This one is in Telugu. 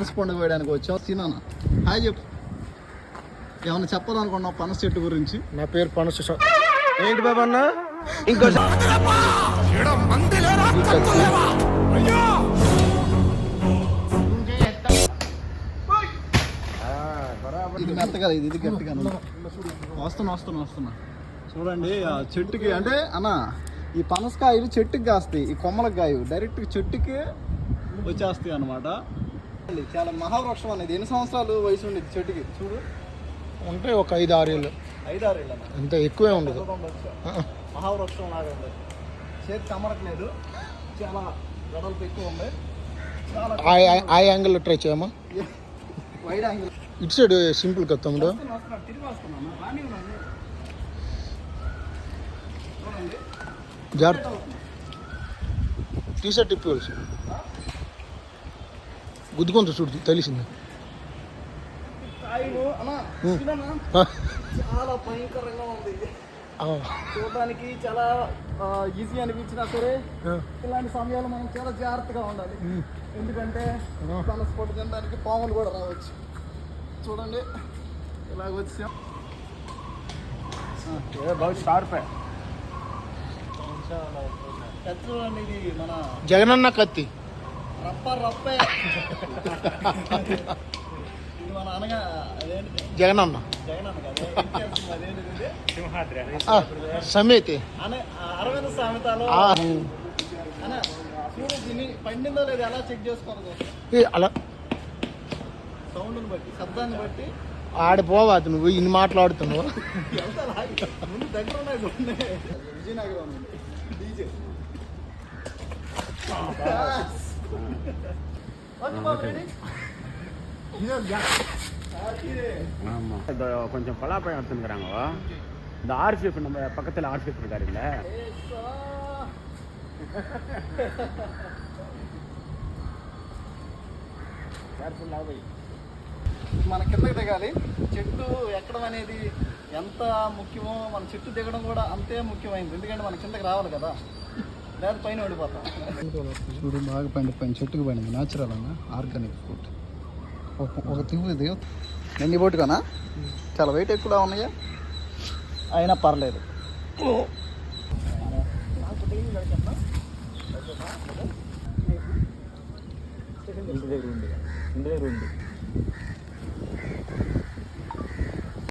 పనస పండుగ వేయడానికి వచ్చాం తినానా హాయ్ చెప్పు. ఏమన్నా చెప్పాలనుకున్నావు పనస చెట్టు గురించి? నా పేరు పనసు ఏంటి బాబా అన్న? ఇంకో ఇది మెత్తగా ఇది ఇది గట్టిగా. వస్తున్నా వస్తున్నా వస్తున్నా. చూడండి ఆ చెట్టుకి అంటే అన్న ఈ పనసకాయలు చెట్టుకి కాస్తాయి ఈ కొమ్మలకు కాయవు డైరెక్ట్ చెట్టుకి వచ్చేస్తాయి అనమాట చాలా మహావృక్షం అనేది. ఎన్ని సంవత్సరాలు వయసు ఉండేది చెట్టుకి? చూడు. ఉంటే ఒక ఐదు ఆరు ఏళ్ళు. ఐదారు ఏళ్ళ అంత ఎక్కువే ఉండదు. మహావృక్షం లాగా ఉంది. చేతికి అమరట్లేదు చాలా గడలపు ఎక్కువ ఉంది. ఆ- యాంగిల్లో ట్రై చేయమా వైడ్ యాంగిల్ ఇటు సైడ్ సింపుల్ కదా తమ్ముడు. జాగ్రత్త. టీ షర్ట్ ఇప్పవలసి గుద్దుకుంటూ చూడు తెలిసింది చాలా భయంకరంగా ఉంది. ఆ, చూడడానికి చాలా ఈజీ అనిపించినా సరే. ఇలాంటి సమయాలు మనం చాలా జాగ్రత్తగా ఉండాలి. ఎందుకంటే పొట్టు తినడానికి పాములు కూడా రావచ్చు. చూడండి ఇలాగ వచ్చాం. షార్పే పెద్ద చూడండి ఇది మన జగనన్న కత్తి. రప్ప రప్పే. ఇది మన అనగా అదేంటి? జగన్ అన్న. కదా సమేతి. అనే అరవింద సామెతలో ఆ, అన్న చూడు దీన్ని పండిందో లేదో ఎలా చెక్ చేసుకోవాలి అలా. సౌండ్ని బట్టి శబ్దాన్ని బట్టి. ఆడిపోవాలి నువ్వు ఇన్ని మాట్లాడుతున్నావు. విజయనగరం డీజే. ఓకే బాబు రెడీ ஆமா இந்த கொஞ்சம் பலாப்பழம் எடுத்துக்கிறாங்க இந்த ஆர்சிஎஃப் நம்ம பக்கத்தில் ஆர்சிஎஃப் இருக்காரு இல்ல మన కిందకి దిగాలి చెట్టు ఎక్కడం అనేది ఎంత ముఖ్యమో మన చెట్టు దిగడం కూడా అంతే ముఖ్యమైనది ఎందుకంటే మన కిందకి రావాలి కదా లేదా పైన ఓడిపోతాం. చూడు బాగా పండిపోయింది చెట్టుకు పండింది. న్యాచురల్ అన్న ఆర్గానిక్ ఫుడ్ ఒక ఇది. ఎన్ని పోటుగానా చాలా వెయిట్ ఎక్కువ ఉన్నాయా? అయినా పర్లేదు. ఇంటి దగ్గర ఉంది. ఇంటి దగ్గర ఉంది.